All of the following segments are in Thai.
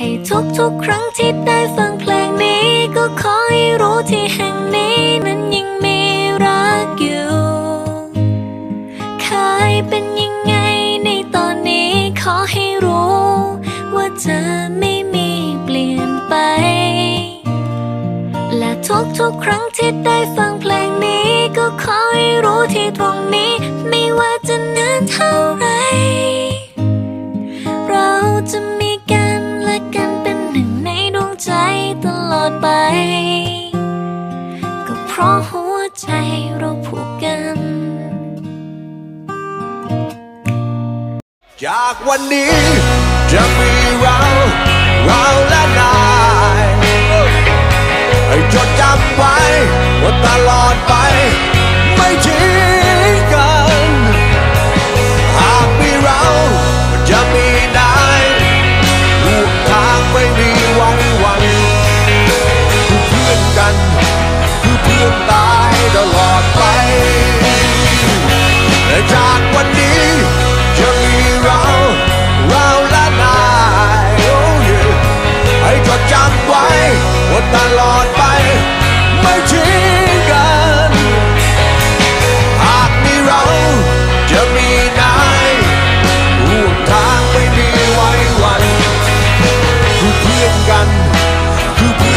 ให้ทุกๆครั้งที่ได้ฟังเพลงนี้ ก็ขอให้รู้ที่แห่งนี้นั้นยังมีรักอยู่เคยเป็นยังไงในตอนนี้ขอให้รู้ ว่าเธอไม่มีเปลี่ยนไป และทุกๆครั้งที่ได้ฟังเพลงนี้ ก็ขอให้รู้ที่ตรงนี้ ไม่ว่าจะนานเท่าไหรเราจะมี ก็เพราะหัวใจเราผูกกัน จากวันนี้จะมีเราเราและนายให้จดจำไว้ว่าตลอดไป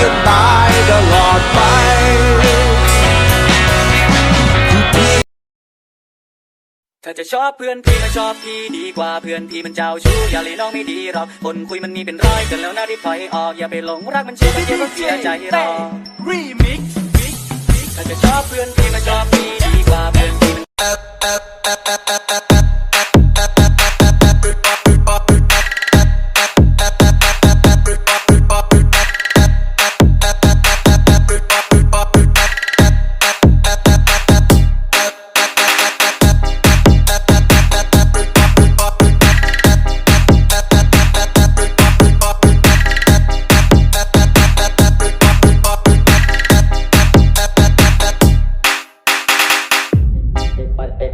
คือเพื่อนตายตลอดไปถ้าจะชอบเพื่อนพี่มาชอบพี่ดีกว่าเพื่อนพี่มันเจ้าชู้อย่าเลยน้องไม่ดีหรอกคนคุยมันมีเป็นร้อยกันแล้วนะรีบถอยออกอย่าไปหลงรักมันเชื่อมันเจ็บมันเสียใจหรอก parte.